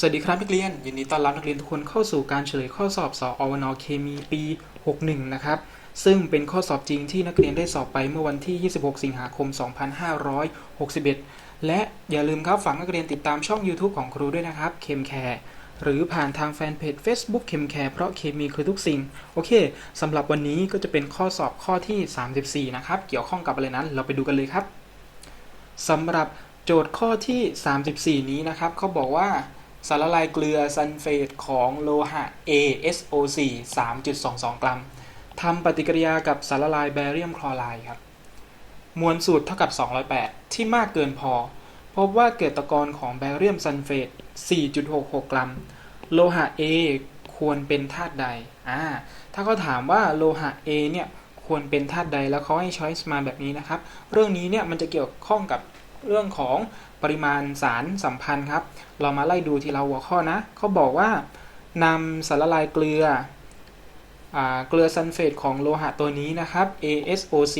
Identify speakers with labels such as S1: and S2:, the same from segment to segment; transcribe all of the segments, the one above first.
S1: สวัสดีครับนักเรียน ยินดีต้อนรับนักเรียนทุกคนเข้าสู่การเฉลยข้อสอบสอวนเคมีปี 61 นะครับ ซึ่งเป็นข้อสอบจริงที่นักเรียนได้สอบไปเมื่อวันที่ 26 สิงหาคม 2561 และอย่าลืมครับฝากนักเรียนติดตามช่อง YouTube ของครูด้วยนะครับเคมแคร์หรือผ่านทางแฟนเพจ Facebook เคมแคร์เพราะเคมีคือทุกสิ่ง โอเคสำหรับวันนี้ก็จะเป็นข้อสอบข้อที่ 34 นะครับ เกี่ยวข้องกับอะไรนั้น เราไปดูกันเลยครับสำหรับโจทย์ข้อที่ 34 นี้นะครับเขาบอกว่า สารละลายเกลือซัลเฟตของโลหะ ASO4 3.22 กรัมทำปฏิกิริยากับสารละลายแบเรียมคลอไรด์ครับ มวลสูตรเท่ากับ 208 ที่มากเกินพอ พบว่าเกิดตะกอนของแบเรียมซัลเฟต 4.66 กรัม โลหะ A ควรเป็นธาตุใด อ่า ถ้าเขาถามว่าโลหะ A เนี่ยควรเป็นธาตุใดแล้วเขาให้ช้อยส์มาแบบนี้นะครับ เรื่องนี้เนี่ยมันจะเกี่ยวข้องกับเรื่องของ ปริมาณสารสัมพันธ์ครับ เรามาไล่ดูทีละหัวข้อนะเขาบอกว่านำสารละลายเกลือเกลือซัลเฟตของโลหะตัวนี้นะครับ ASO4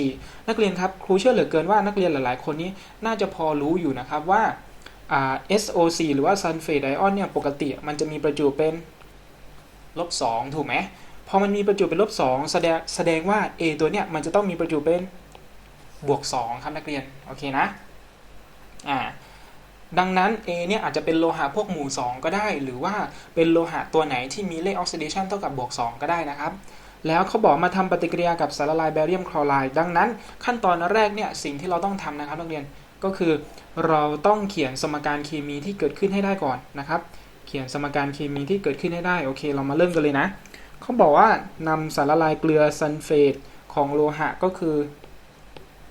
S1: นักเรียนครับครูเชื่อเหลือเกินว่านักเรียนหลายๆ คนนี้น่าจะพอรู้อยู่นะครับว่า SO4 หรือว่าซัลเฟตไอออนเนี่ยปกติมันจะมีประจุเป็นลบ2ถูกไหมพอมันมีประจุเป็นลบ2แสดงแสดงว่า A ตัวเนี้ยมันจะต้องมีประจุเป็นบวก2ครับนักเรียน โอเคนะอ่า ดังนั้น A เนี่ยอาจจะเป็นโลหะพวกหมู่ 2 ก็ได้ หรือว่าเป็นโลหะตัวไหนที่มีเลขออกซิเดชันเท่ากับบวก 2 ก็ได้นะครับ แล้วเขาบอกมาทำปฏิกิริยากับสารละลายแบเรียมคลอไรด์ดังนั้นขั้นตอนแรกเนี่ยสิ่งที่เราต้องทำนะครับนักเรียนก็คือเราต้องเขียนสมการเคมีที่เกิดขึ้นให้ได้ก่อนนะครับ เขียนสมการเคมีที่เกิดขึ้นให้ได้โอเค เรามาเริ่มกันเลยนะเขาบอกว่านำสารละลายเกลือซัลเฟตของโลหะก็คือ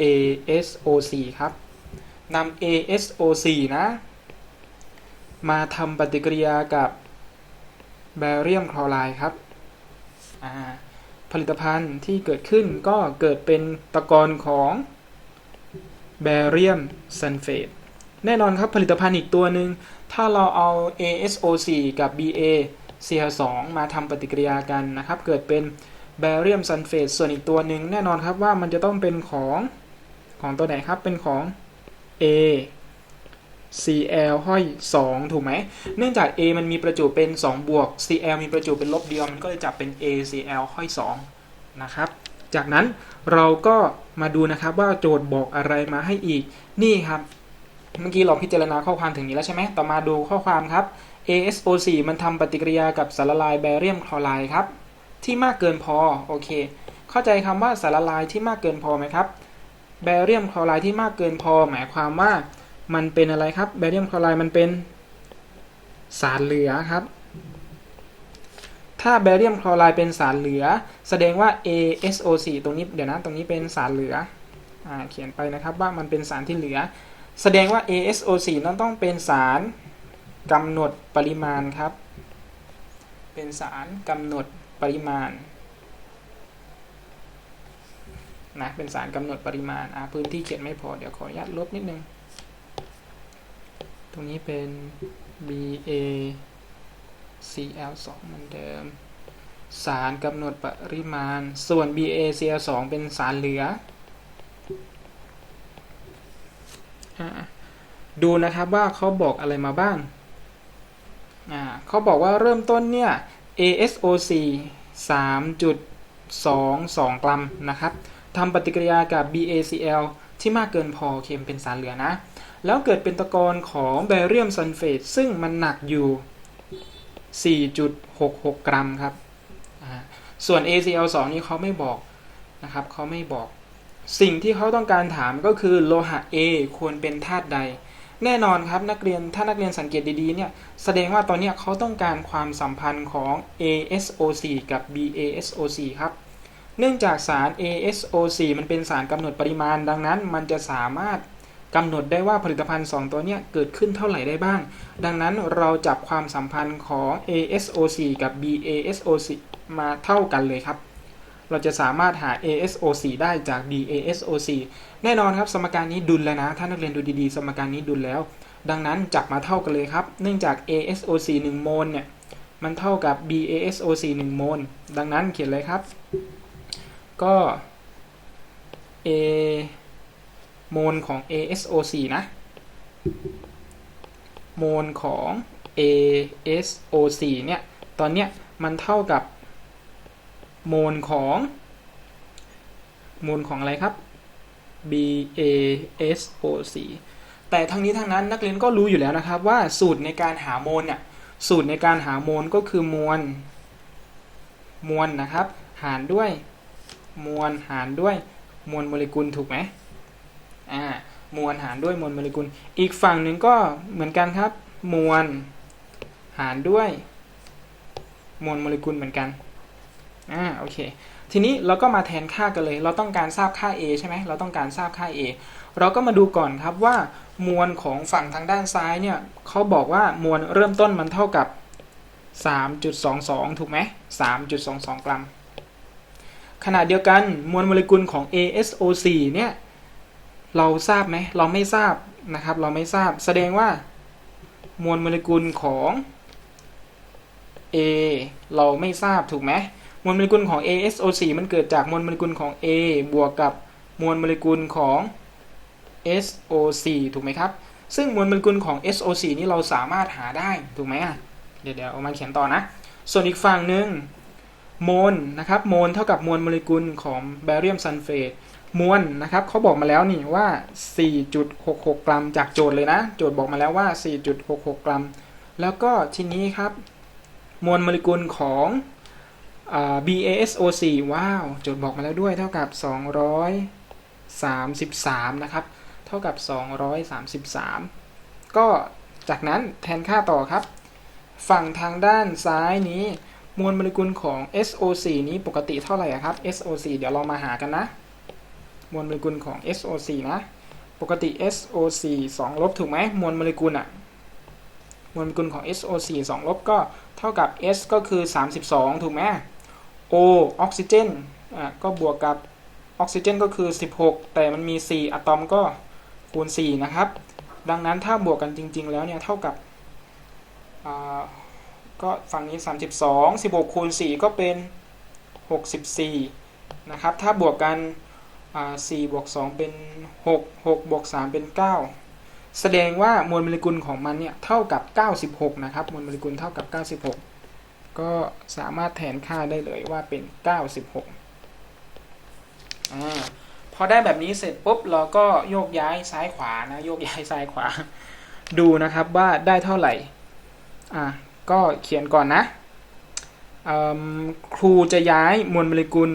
S1: ASO4 ครับ นำ ASO4 นะ มาทำปฏิกิริยากับแบเรียมคลอไรด์ครับ ผลิตภัณฑ์ที่เกิดขึ้นก็เกิดเป็นตะกอนของแบเรียมซัลเฟตแน่นอนครับผลิตภัณฑ์อีกตัวหนึ่งถ้าเราเอา ASO4 กับ BaCl2 มาทำปฏิกิริยากันนะครับ เกิดเป็นแบเรียมซัลเฟตส่วนอีกตัวหนึ่งแน่นอนครับว่ามันจะต้องเป็นของของตัวไหนครับเป็นของ A Cl ห้อย 2 ถูกไหม เนื่องจาก A มันมีประจุเป็น 2 บวก Cl มีประจุเป็นลบเดียว มันก็เลยจับเป็น ACl ห้อย 2 นะครับ จากนั้นเราก็มาดูนะครับว่าโจทย์บอกอะไรมาให้อีก นี่ครับ เมื่อกี้เราพิจารณาข้อความถึงนี้แล้วใช่ไหม ต่อมาดูข้อความครับ ASO4 มันทำปฏิกิริยากับสารละลายแบเรียมคลอไรด์ครับ ที่มากเกินพอ โอเค เข้าใจคำว่าสารละลายที่มากเกินพอไหมครับ แบเรียมคลอไรด์ที่มากเกินพอ หมายความว่ามันเป็นอะไรครับ แบเรียมคลอไรด์มันเป็นสารเหลือครับ ถ้าแบเรียมคลอไรด์เป็นสารเหลือ แสดงว่า ASO4 ตรงนี้เดี๋ยวนะตรงนี้เป็นสารเหลืออเขียนไปนะครับว่ามันเป็นสารที่เหลือ แสดงว่า ASO4 นั้นต้องเป็นสารกำหนดปริมาณครับ เป็นสารกำหนดปริมาณ นะเป็นสารกำหนดปริมาณอ่าพื้นที่เขียนไม่พอเดี๋ยวขออนุญาตลบนิดนึง ตรงนี้เป็น BA CL2 เหมือนเดิม สารกำหนดปริมาณ ส่วน BA CL2 เป็นสารเหลือ ดูนะครับว่าเขาบอกอะไรมาบ้าง เขาบอกว่าเริ่มต้นเนี่ย ASO4 3.22 กรัมนะครับ ทำปฏิกิริยากับ BaCl ที่มากเกินพอเคมเป็นสารเหลือนะ แล้วเกิดเป็นตะกอนของแบเรียมซัลเฟตซึ่งมันหนักอยู่ 4.66 กรัมครับ ส่วน ACl2 นี่เขาไม่บอกนะครับเขาไม่บอกสิ่งที่เขาต้องการถามก็คือโลหะ A ควรเป็นธาตุใด แน่นอนครับนักเรียนถ้านักเรียนสังเกตดีๆเนี่ยแสดงว่าตอนนี้เขาต้องการความสัมพันธ์ของ ASO4 กับ BaSO4 ครับ เนื่องจากสาร ASO4 มันเป็นสารกำหนดปริมาณ ดังนั้นมันจะสามารถกำหนดได้ว่าผลิตภัณฑ์ 2 ตัวนี้เกิดขึ้นเท่าไหร่ได้บ้าง ดังนั้นเราจับความสัมพันธ์ของ ASO4 กับ BaSO4 มาเท่ากันเลยครับ เราจะสามารถหา ASO4 ได้จาก BaSO4 แน่นอนครับสมการนี้ดุลแล้วนะ ถ้านักเรียนดูดีๆ สมการนี้ดุลแล้ว ดังนั้นจับมาเท่ากันเลยครับ เนื่องจาก ASO4 1โมลเนี่ย มันเท่ากับ BaSO4 1โมล ดังนั้นเขียนเลยครับ ก็ A โมลของ ASO4 นะ โมลของ ASO4 เนี่ย ตอนเนี้ยมันเท่ากับ โมลของ โมลของอะไรครับ BASO4 แต่ทั้งนี้ทั้งนั้นนักเรียนก็รู้อยู่แล้วนะครับว่าสูตรในการหาโมลเนี่ยสูตรในการหาโมลก็คือมวลมวลนะครับ หารด้วย มวลหารด้วยมวลโมเลกุลถูกไหมอ่ามวลหารด้วยมวลโมเลกุล อีกฝั่งหนึ่งก็เหมือนกันครับ มวลหารด้วยมวลโมเลกุลเหมือนกันอ่าโอเค ทีนี้เราก็มาแทนค่ากันเลย เราต้องการทราบค่า a ใช่ไหมเราต้องการทราบค่า a เราก็มาดูก่อนครับว่ามวลของฝั่งทางด้านซ้ายเนี่ยเขาบอกว่ามวลเริ่มต้นมันเท่ากับ 3.22 ถูกไหม3.22 กรัม ขณะเดียวกันมวลโมเลกุลของ ASO4 เนี่ยเราทราบไหมเราไม่ทราบนะครับ เราไม่ทราบแสดงว่า มวลโมเลกุลของ A เราไม่ทราบถูกไหมมวลโมเลกุลของ ASO4 มันเกิดจากมวลโมเลกุลของ A บวกกับมวลโมเลกุลของ SO4 ถูกไหมครับ ซึ่งมวลโมเลกุลของ SO4 นี่เราสามารถหาได้ถูกไหมอะเดี๋ยวเดี๋ยวเอามาเขียนต่อนะ ส่วนอีกฝั่งหนึ่ง โมลนะครับโมลเท่ากับมวลโมเลกุลของแบเรียมซัลเฟตมวลนะครับเขาบอกมาแล้วนี่ว่า 4.66 กรัมจากโจทย์เลยนะ โจทย์บอกมาแล้วว่า 4.66 กรัม แล้วก็ทีนี้ครับ มวลโมเลกุลของอ BASO4 ว้าว โจทย์บอกมาแล้วด้วยเท่ากับ 233 นะครับ เท่ากับ 233 ก็จากนั้นแทนค่าต่อครับ ฝั่งทางด้านซ้ายนี้ มวลโมเลกุลของ SO4 นี้ปกติเท่าไหร่ครับ SO4 เดี๋ยวเรามาหากันนะ มวลโมเลกุลของ SO4 นะ ปกติ SO4 2ลบถูกไหมมวลโมเลกุลอะมวลโมเลกุลของ SO4 2ลบก็เท่ากับ S ก็คือ 32 ถูกไหม O ออกซิเจนอะก็บวกกับออกซิเจนก็คือ 16 แต่มันมี 4 อะตอมก็คูณ 4 นะครับ ดังนั้นถ้าบวกกันจริง ๆ แล้วเนี่ยเท่ากับอ่า ก็ฝั่งนี้ 32 16คูณ4ก็เป็น 64 นะครับ ถ้าบวกกันอ่า4บวก2เป็น 6 6บวก3เป็น 9 แสดงว่ามวลโมเลกุลของมันเนี่ยเท่ากับ 96 นะครับ มวลโมเลกุลเท่ากับ 96 ก็สามารถแทนค่าได้เลยว่าเป็น 96อ่าพอได้แบบนี้เสร็จปุ๊บเราก็โยกย้ายซ้ายขวานะ โยกย้ายซ้ายขวา ดูนะครับว่าได้เท่าไหร่อะ ก็เขียนก่อนนะครูจะย้ายมวลโมเลกุล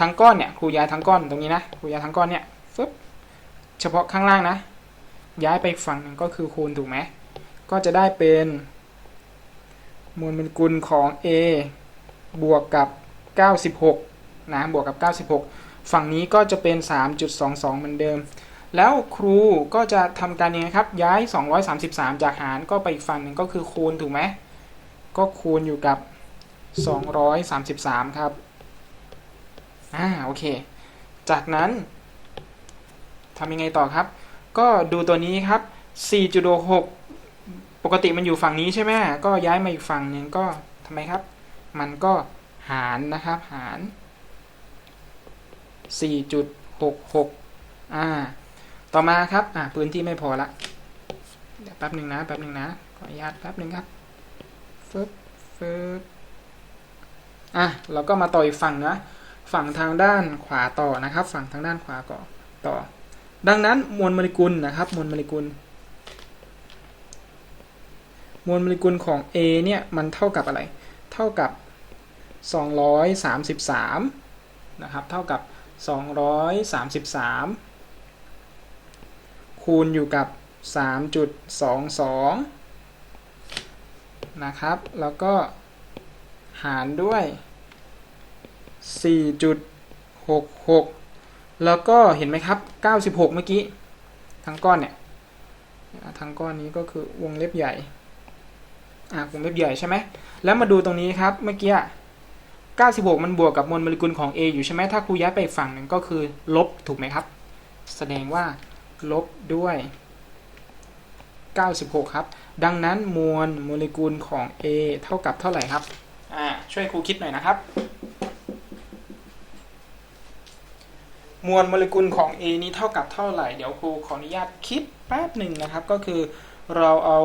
S1: ทั้งก้อนเนี่ยครูย้ายทั้งก้อนตรงนี้นะครูย้ายทั้งก้อนเนี่ยฟึบเฉพาะข้างล่างนะ ย้ายไปฝั่งหนึ่งก็คือคูณถูกไหมก็จะได้เป็นมวลโมเลกุลของ A บวกกับ 96 นะบวกกับ 96 ฝั่งนี้ก็จะเป็น 3.22 เหมือนเดิม แล้วครูก็จะทำการยังไงครับ ย้าย 233 จากหารก็ไปอีกฝั่งหนึ่งก็คือคูณถูกไหม ก็คูณอยู่กับ 233 ครับ อ่า โอเค จากนั้นทำยังไงต่อครับ ก็ดูตัวนี้ครับ 4.6 ปกติมันอยู่ฝั่งนี้ใช่ไหมก็ย้ายมาอีกฝั่งหนึ่งก็ทำไมครับ มันก็หารนะครับ หาร 4.66 อ่า ต่อมาครับ อ่าพื้นที่ไม่พอละ เดี๋ยวแป๊บหนึ่งนะ แป๊บหนึ่งนะ ขออนุญาตแป๊บหนึ่งครับ ฟึบฟึบอะเราก็มาต่ออีกฝั่งนะ ฝั่งทางด้านขวาต่อนะครับ ฝั่งทางด้านขวาก่อต่อ ดังนั้นมวลโมเลกุลนะครับ มวลโมเลกุล มวลโมเลกุลของ A เนี่ยมันเท่ากับอะไร เท่ากับ 233 นะครับ เท่ากับ 233 คูณอยู่กับ 3.22 นะครับ แล้วก็หารด้วย 4.66 แล้วก็เห็นไหมครับ 96 เมื่อกี้ ทั้งก้อนเนี่ย ทั้งก้อนนี้ก็คือวงเล็บใหญ่ อะวงเล็บใหญ่ใช่ไหม แล้วมาดูตรงนี้ครับ เมื่อกี้ 96 มันบวกกับมวลโมเลกุลของ A อยู่ใช่ไหม ถ้าครูย้ายไปฝั่งหนึ่งก็คือลบถูกไหมครับ แสดงว่าลบด้วย 96 ครับ ดังนั้นมวลโมเลกุลของ A เท่ากับเท่าไหร่ครับ อ่า ช่วยครูคิดหน่อยนะครับ มวลโมเลกุลของ A นี้เท่ากับเท่าไหร่ เดี๋ยวครูขออนุญาตคิดแป๊บหนึ่งนะครับ ก็คือเราเอา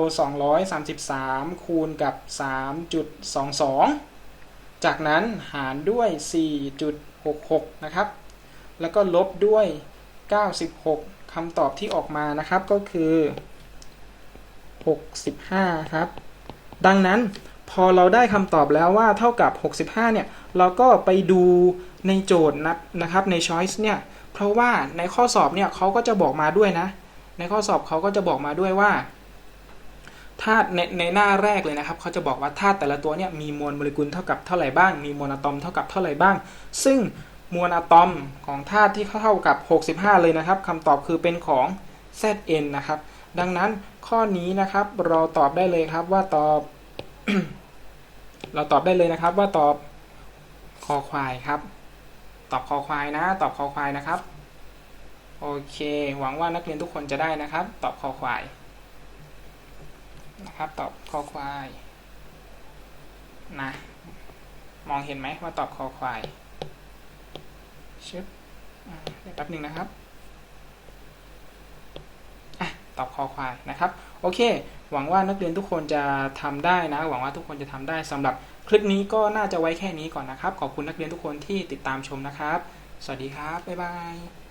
S1: 233 คูณกับ 3.22 จากนั้นหารด้วย 4.66 นะครับ แล้วก็ลบด้วย 96คำตอบที่ออกมานะครับก็คือ 65 ครับ ดังนั้นพอเราได้คำตอบแล้วว่าเท่ากับ 65 เนี่ย เราก็ไปดูในโจทย์นะนะครับใน choice เนี่ย เพราะว่าในข้อสอบเนี่ยเขาก็จะบอกมาด้วยนะ ในข้อสอบเขาก็จะบอกมาด้วยว่าธาตุในในหน้าแรกเลยนะครับเขาจะบอกว่าธาตุแต่ละตัวเนี่ยมีมวลโมเลกุลเท่ากับเท่าไหร่บ้าง มีมวลอะตอมเท่ากับเท่าไหร่บ้าง ซึ่งมวลอะตอมของธาตุที่เท่ากับ 65 เลยนะครับคำตอบคือเป็นของ Zn นะครับ ดังนั้นข้อนี้นะครับเราตอบได้เลยครับว่าตอบ เราตอบได้เลยนะครับว่าตอบคอควายครับ ตอบคอควายนะ ตอบคอควายนะครับ โอเค หวังว่านักเรียนทุกคนจะได้นะครับ ตอบคอควายนะครับ ตอบคอควายนะมองเห็นไหมว่าตอบคอควายชึบอ่เดี๋ยวแป๊บหนึ่งนะครับ ตอบคอควายนะครับ โอเค หวังว่านักเรียนทุกคนจะทำได้นะ หวังว่าทุกคนจะทำได้สำหรับคลิปนี้ก็น่าจะไว้แค่นี้ก่อนนะครับ ขอบคุณนักเรียนทุกคนที่ติดตามชมนะครับ สวัสดีครับ บ๊ายบาย